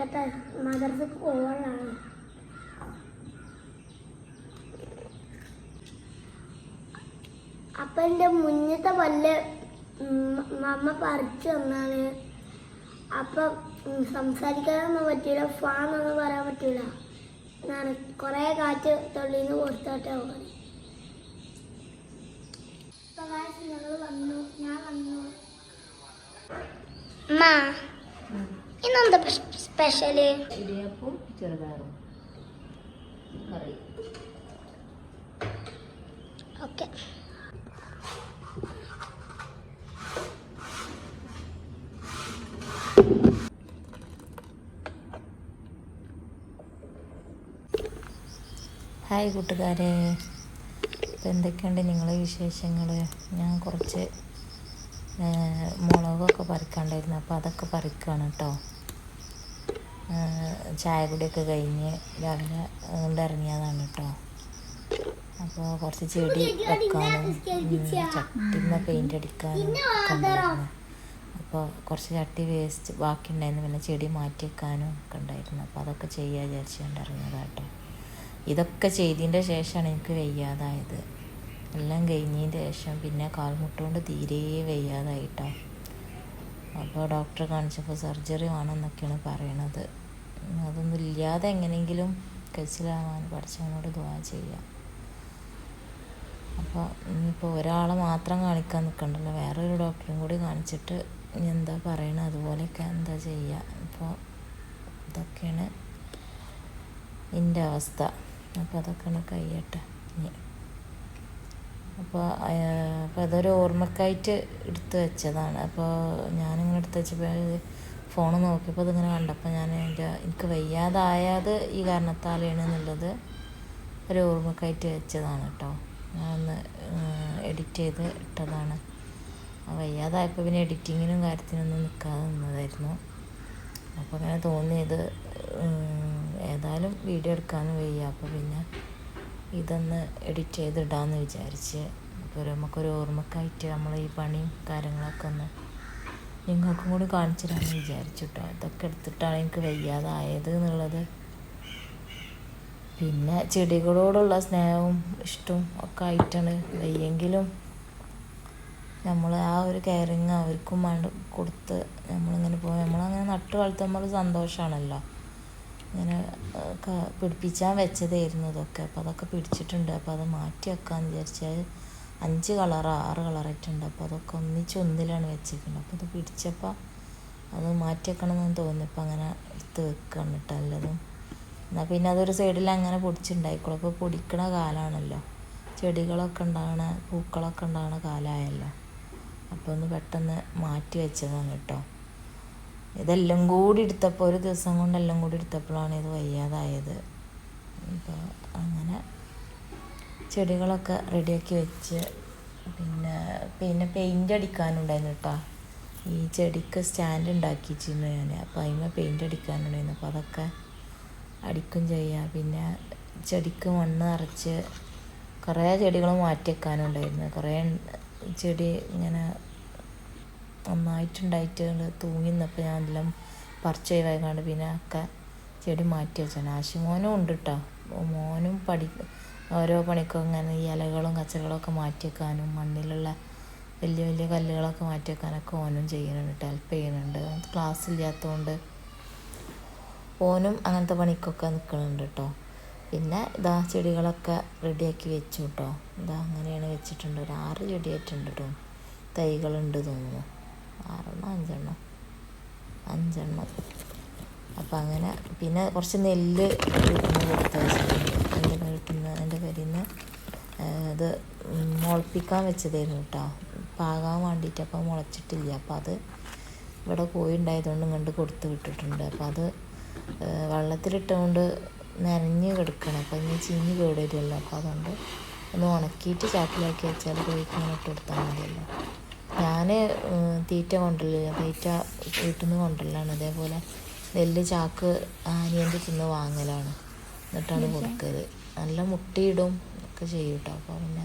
പഠിക്കട്ടെ മദർസക്ക് പോകാനാണ് അപ്പൊ എന്റെ മുന്നത്തെ പല്ല് മമ്മ പറിച്ചു തന്നാണ്. അപ്പൊ സംസാരിക്കാനൊന്നും പറ്റൂല ഫാന്നൊന്നും പറയാൻ പറ്റൂല. കുറെ കൊറേ കാറ്റ് തൊള്ളിന്ന് കൊടുത്തോട്ടെ പോകണേ ഞങ്ങൾ വന്നു ഞാൻ വന്നു. അമ്മ ഇന്നെന്താ സ്പെഷ്യൽ ഇടിയപ്പവും ചെറുതാറും കറി. ഓക്കെ ഹായ് കൂട്ടുകാരെ. ഇപ്പം എന്തൊക്കെയുണ്ട് നിങ്ങളെ വിശേഷങ്ങൾ ഞാൻ കുറച്ച് മുളകൊക്കെ പറിക്കാണ്ടായിരുന്നു. അപ്പോൾ അതൊക്കെ പറിക്കുകയാണ് കേട്ടോ ചായ കുടിയൊക്കെ കഴിഞ്ഞ് രാവിലെ കൊണ്ട് കേട്ടോ അപ്പോൾ കുറച്ച് ചെടി വെക്കാനും ചട്ടിന്ന് പെയിന്റ് അടിക്കാനും അപ്പോൾ കുറച്ച് ചട്ടി വേസ്റ്റ് ബാക്കി ഉണ്ടായിരുന്നു പിന്നെ ചെടി മാറ്റി വെക്കാനും ഒക്കെ ഉണ്ടായിരുന്നു. അപ്പോൾ അതൊക്കെ ചെയ്യാൻ വിചാരിച്ചുകൊണ്ട് ഇതൊക്കെ ചെയ്തതിന്റെ ശേഷമാണ് എനിക്ക് വയ്യാതായത്. എല്ലാം കഴിഞ്ഞതിന് ശേഷം പിന്നെ കാൽമുട്ടുകൊണ്ട് തീരെ വയ്യാതായിട്ടോ. അപ്പോൾ ഡോക്ടറെ കാണിച്ചപ്പോൾ സർജറി വേണമെന്നൊക്കെയാണ് പറയണത്. അതൊന്നും ഇല്ലാതെ എങ്ങനെയെങ്കിലും കഴിച്ചിലാവാൻ പഠിച്ചവനോട് ദ്വാ ചെയ്യാം. അപ്പോൾ ഇനിയിപ്പോൾ ഒരാളെ മാത്രം കാണിക്കാൻ നിൽക്കണ്ടല്ലോ. വേറൊരു ഡോക്ടറും കൂടി കാണിച്ചിട്ട് എന്താ പറയണത്? അതുപോലെയൊക്കെ എന്താ ചെയ്യുക അപ്പോൾ ഇതൊക്കെയാണ് എന്റെ അവസ്ഥ. അപ്പോൾ അതൊക്കെയാണ് കഴിയട്ടെ. ഇനി അപ്പോൾ അപ്പോൾ അതൊരു ഓർമ്മക്കായിട്ട് എടുത്തു വെച്ചതാണ്. അപ്പോൾ ഞാനിങ്ങനെ എടുത്ത് വെച്ചപ്പോൾ ഫോൺ നോക്കിയപ്പോൾ അതിങ്ങനെ കണ്ടപ്പോൾ ഞാൻ എന്റെ എനിക്ക് വയ്യാതായത് ഈ കാരണത്താലാണ് എന്നുള്ളത് ഒരു ഓർമ്മക്കായിട്ട് വെച്ചതാണ് കേട്ടോ. ഞാനൊന്ന് എഡിറ്റ് ചെയ്ത് ഇട്ടതാണ്. വയ്യാതായപ്പോൾ പിന്നെ എഡിറ്റിങ്ങിനും കാര്യത്തിനൊന്നും നിൽക്കാതെ നിന്നതായിരുന്നു. അപ്പോൾ അങ്ങനെ തോന്നിയത് ഏതായാലും വീഡിയോ എടുക്കാനും വയ്യ. അപ്പോൾ പിന്നെ ഇതൊന്ന് എഡിറ്റ് ചെയ്തിടാമെന്ന് വിചാരിച്ച് അപ്പോൾ നമുക്കൊരു ഓർമ്മക്കായിട്ട് നമ്മൾ ഈ പണിയും കാര്യങ്ങളൊക്കെ ഒന്ന് നിങ്ങൾക്കും കൂടി കാണിച്ചു തരാമെന്ന് വിചാരിച്ചു കേട്ടോ ഇതൊക്കെ എടുത്തിട്ടാണ് എനിക്ക് വയ്യാതായത് എന്നുള്ളത്. പിന്നെ ചെടികളോടുള്ള സ്നേഹവും ഇഷ്ടവും ഒക്കെ ആയിട്ടാണ് വയ്യെങ്കിലും നമ്മൾ ആ ഒരു കെയറിങ് അവർക്കും വേണ്ട കൊടുത്ത് നമ്മളിങ്ങനെ പോകും നമ്മളങ്ങനെ നട്ടു വളർത്തുമ്പോൾ സന്തോഷമാണല്ലോ ഇങ്ങനെ പിടിപ്പിച്ചാൽ വെച്ചതായിരുന്നു ഇതൊക്കെ. അപ്പോൾ അതൊക്കെ പിടിച്ചിട്ടുണ്ട്. അപ്പോൾ അത് മാറ്റി വെക്കാമെന്ന് വിചാരിച്ചാൽ അഞ്ച് കളർ ആറ് കളറായിട്ടുണ്ട്. അപ്പോൾ അതൊക്കെ ഒന്നിച്ച് ഒന്നിലാണ് വെച്ചിരിക്കുന്നത്. അപ്പോൾ അത് പിടിച്ചപ്പോൾ അത് മാറ്റി വെക്കണമെന്ന് തോന്നി. അപ്പോൾ അങ്ങനെ എടുത്ത് വെക്കുകയാണ് കേട്ടോ എന്നാൽ പിന്നെ അതൊരു സൈഡിൽ അങ്ങനെ പൊടിച്ചുണ്ടായിക്കോളും. ഇപ്പോൾ പൊടിക്കണ കാലമാണല്ലോ ചെടികളൊക്കെ ഉണ്ടാകണ പൂക്കളൊക്കെ ഉണ്ടാകണ കാലമായല്ലോ അപ്പോൾ ഒന്ന് പെട്ടെന്ന് മാറ്റി വെച്ചതാണ് കേട്ടോ. ഇതെല്ലാം കൂടി എടുത്തപ്പോൾ ഒരു ദിവസം കൊണ്ട് എല്ലാം കൂടി എടുത്തപ്പോഴാണ് ഇത് വയ്യാതായത്. അപ്പോൾ അങ്ങനെ ചെടികളൊക്കെ റെഡിയാക്കി വെച്ച് പിന്നെ പിന്നെ പെയിന്റ് അടിക്കാനുണ്ടായിരുന്നു കേട്ടോ. ഈ ചെടിക്ക് സ്റ്റാൻഡ് ഉണ്ടാക്കിച്ചിരുന്നു ഞാൻ അപ്പോൾ അതിന് പെയിന്റ് അടിക്കാനുണ്ടായിരുന്നു. അപ്പോൾ അതൊക്കെ അടിക്കും ചെയ്യാം. പിന്നെ ചെടിക്ക് മണ്ണ് നിറച്ച് കുറേ ചെടികൾ മാറ്റി വെക്കാനുണ്ടായിരുന്നു കുറേ ചെടി ഇങ്ങനെ നന്നായിട്ടുണ്ടായിട്ട് തൂങ്ങിന്നപ്പോൾ ഞാൻ എല്ലാം പറിച്ച് ഒഴിവാക്കാണ്ട് പിന്നെ ഒക്കെ ചെടി മാറ്റി വെച്ചാണ് ആശുമോനും ഉണ്ട് കേട്ടോ മോനും പഠി ഓരോ പണിക്കും ഇങ്ങനെ ഈ ഇലകളും കച്ചകളൊക്കെ മാറ്റി വെക്കാനും മണ്ണിലുള്ള വലിയ വലിയ കല്ലുകളൊക്കെ മാറ്റി വെക്കാനൊക്കെ ഓനും ചെയ്യുന്നുണ്ട് ഹെൽപ്പ് ചെയ്യുന്നുണ്ട്. ക്ലാസ് ഇല്ലാത്തതുകൊണ്ട് ഓനും അങ്ങനത്തെ പണിക്കൊക്കെ നിൽക്കുന്നുണ്ട് കേട്ടോ പിന്നെ ഇതാ ചെടികളൊക്കെ റെഡിയാക്കി വെച്ചു കേട്ടോ ഇതാ അങ്ങനെയാണ് വെച്ചിട്ടുണ്ട്. ഒരു ആറ് ചെടിയായിട്ടുണ്ട് കേട്ടോ തൈകളുണ്ട് തോന്നുന്നു. ആറെണ്ണം അഞ്ചെണ്ണം. അഞ്ചെണ്ണം. അപ്പം അങ്ങനെ പിന്നെ കുറച്ച് നെല്ല് കൊടുത്ത് എന്റെ വീട്ടിൽ നിന്ന് എന്റെ പേരിൽ നിന്ന് അത് മുളപ്പിക്കാൻ വെച്ചതായിരുന്നു കേട്ടോ പാകാൻ വേണ്ടിയിട്ട് അപ്പോൾ മുളച്ചിട്ടില്ല. അപ്പോൾ അത് ഇവിടെ കോഴി ഉണ്ടായതുകൊണ്ട് ഇങ്ങോട്ട് കൊടുത്ത് വിട്ടിട്ടുണ്ട്. അപ്പോൾ അത് വെള്ളത്തിലിട്ടുകൊണ്ട് നനഞ്ഞ് കിടക്കണം. അപ്പം ഇനി ചീഞ്ഞ് കേടുവരുമല്ലോ അപ്പോൾ അതുകൊണ്ട് ഒന്ന് ഉണക്കിയിട്ട് ചാക്കിലാക്കി വെച്ചാൽ കോഴിക്ക് ഇങ്ങനെ ഇട്ട് കൊടുത്താൽ മതിയല്ലോ. ഞാൻ തീറ്റ കൊണ്ടുവരില്ല തീറ്റ വീട്ടിൽ നിന്ന് കൊണ്ടുവരലാണ് അതേപോലെ നെല്ല് ചാക്ക് ആനിയന്റെ തിന്ന് വാങ്ങലാണ്. എന്നിട്ടാണ് കൊടുക്കൽ. നല്ല മുട്ടയിടും ഒക്കെ ചെയ്യും കേട്ടോ അപ്പോൾ പിന്നെ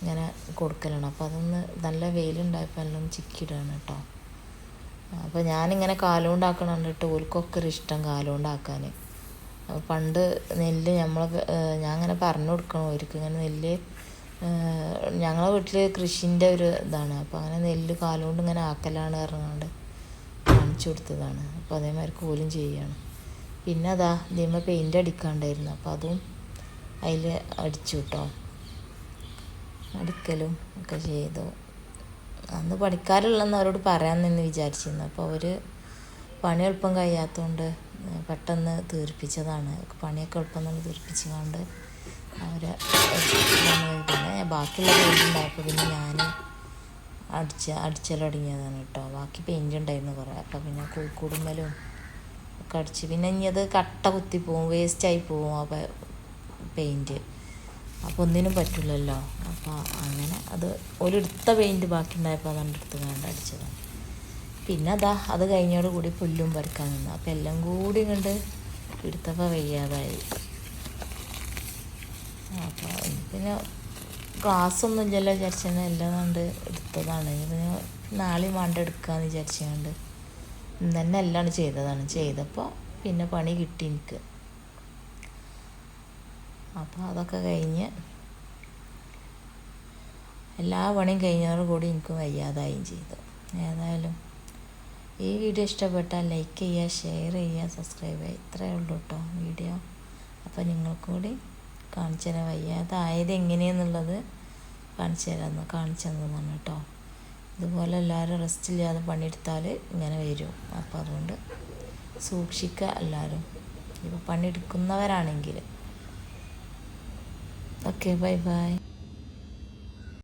ഇങ്ങനെ കൊടുക്കലാണ്. അപ്പോൾ അതൊന്ന് നല്ല വെയിലുണ്ടായപ്പോൾ എല്ലാം ചിക്കിയിടാണ് കേട്ടോ. അപ്പോൾ ഞാനിങ്ങനെ കാലുകൊണ്ടാക്കണം കണ്ടിട്ട് ഓൽക്കൊക്കെ ഒരു ഇഷ്ടം കാലുകൊണ്ടാക്കാൻ അപ്പോൾ പണ്ട് നെല്ല് നമ്മൾ ഞാൻ അങ്ങനെ പറഞ്ഞു കൊടുക്കണം. അവർക്ക് ഇങ്ങനെ നെല്ല് ഞങ്ങളെ വീട്ടിൽ കൃഷിന്റെ ഒരു ഇതാണ്. അപ്പോൾ അങ്ങനെ നെല്ല് കാലുകൊണ്ട് ഇങ്ങനെ ആക്കലാണ് ഇറങ്ങാണ്ട് കാണിച്ചു കൊടുത്തതാണ്. അപ്പോൾ അതേമാതിരി കോലും ചെയ്യുകയാണ് പിന്നെ അതാ ഇതിന്മേൽ പെയിന്റ് അടിക്കാണ്ടായിരുന്നു. അപ്പോൾ അതും അതിൽ അടിച്ചു കേട്ടോ അടിക്കലും ഒക്കെ ചെയ്തു. അന്ന് പണിക്കാരുള്ളതെന്ന് അവരോട് പറയാമെന്ന് വിചാരിച്ചിരുന്നു. അപ്പോൾ അവർ പണി എളുപ്പം കഴിയാത്തതുകൊണ്ട് പെട്ടെന്ന് തീർപ്പിച്ചതാണ്. പണിയൊക്കെ എളുപ്പം തന്നെ തീർപ്പിച്ചുകൊണ്ട് അവർ പിന്നെ ബാക്കിയുള്ള പെയിന്റ് ഉണ്ടായപ്പോൾ പിന്നെ ഞാൻ അടിച്ച അടിച്ചലടങ്ങിയതാണ് കേട്ടോ. ബാക്കി പെയിന്റ് ഉണ്ടായിരുന്നു കുറേ. അപ്പോൾ പിന്നെ കൂക്കുടുമ്പലും ഒക്കെ അടിച്ച്. പിന്നെ ഇനി അത് കട്ട കുത്തി പോവും വേസ്റ്റായി പോവും ആ പെയിന്റ് അപ്പോൾ ഒന്നിനും പറ്റില്ലല്ലോ അപ്പോൾ അങ്ങനെ അത് ഒരെടുത്ത പെയിന്റ് ബാക്കി ഉണ്ടായപ്പോൾ അതുകൊണ്ട് എടുത്ത് കണ്ട് അടിച്ചതാണ് പിന്നെ അതാ അത് കഴിഞ്ഞോട് കൂടി പുല്ലും പറിക്കാൻ നിന്നു. അപ്പോൾ എല്ലാം കൂടി കണ്ട് എടുത്തപ്പോൾ വയ്യാതായി. അപ്പോൾ പിന്നെ ക്ലാസ്സൊന്നും ഇല്ലല്ലോ വിചാരിച്ചാൽ എല്ലാം കണ്ട് എടുത്തതാണ്. പിന്നെ നാളെയും വേണ്ട എടുക്കാമെന്ന് വിചാരിച്ചുകൊണ്ട് ഇന്ന് തന്നെ എല്ലാം ചെയ്തതാണ്. ചെയ്തപ്പോൾ പിന്നെ പണി കിട്ടി എനിക്ക്. അപ്പോൾ അതൊക്കെ കഴിഞ്ഞ് എല്ലാ പണിയും കഴിഞ്ഞതോടു കൂടി എനിക്ക് വയ്യാതായും ചെയ്തു. ഏതായാലും ഈ വീഡിയോ ഇഷ്ടപ്പെട്ടാൽ ലൈക്ക് ചെയ്യുക ഷെയർ ചെയ്യുക സബ്സ്ക്രൈബ് ചെയ്യുക. ഇത്രയേ ഉള്ളൂ കേട്ടോ വീഡിയോ. അപ്പോൾ നിങ്ങൾക്കും കൂടി കാണിച്ചു തരാൻ വയ്യാതായത് എങ്ങനെയെന്നുള്ളത് കാണിച്ചു തരാമെന്ന് കാണിച്ചു തന്നതാണ് കേട്ടോ. ഇതുപോലെ എല്ലാവരും റെസ്റ്റ് ഇല്ലാതെ പണിയെടുത്താൽ ഇങ്ങനെ വരും. അപ്പോൾ അതുകൊണ്ട് സൂക്ഷിക്കുക എല്ലാവരും. ഇപ്പോൾ പണിയെടുക്കുന്നവരാണെങ്കിൽ ഓക്കെ ബൈ ബൈ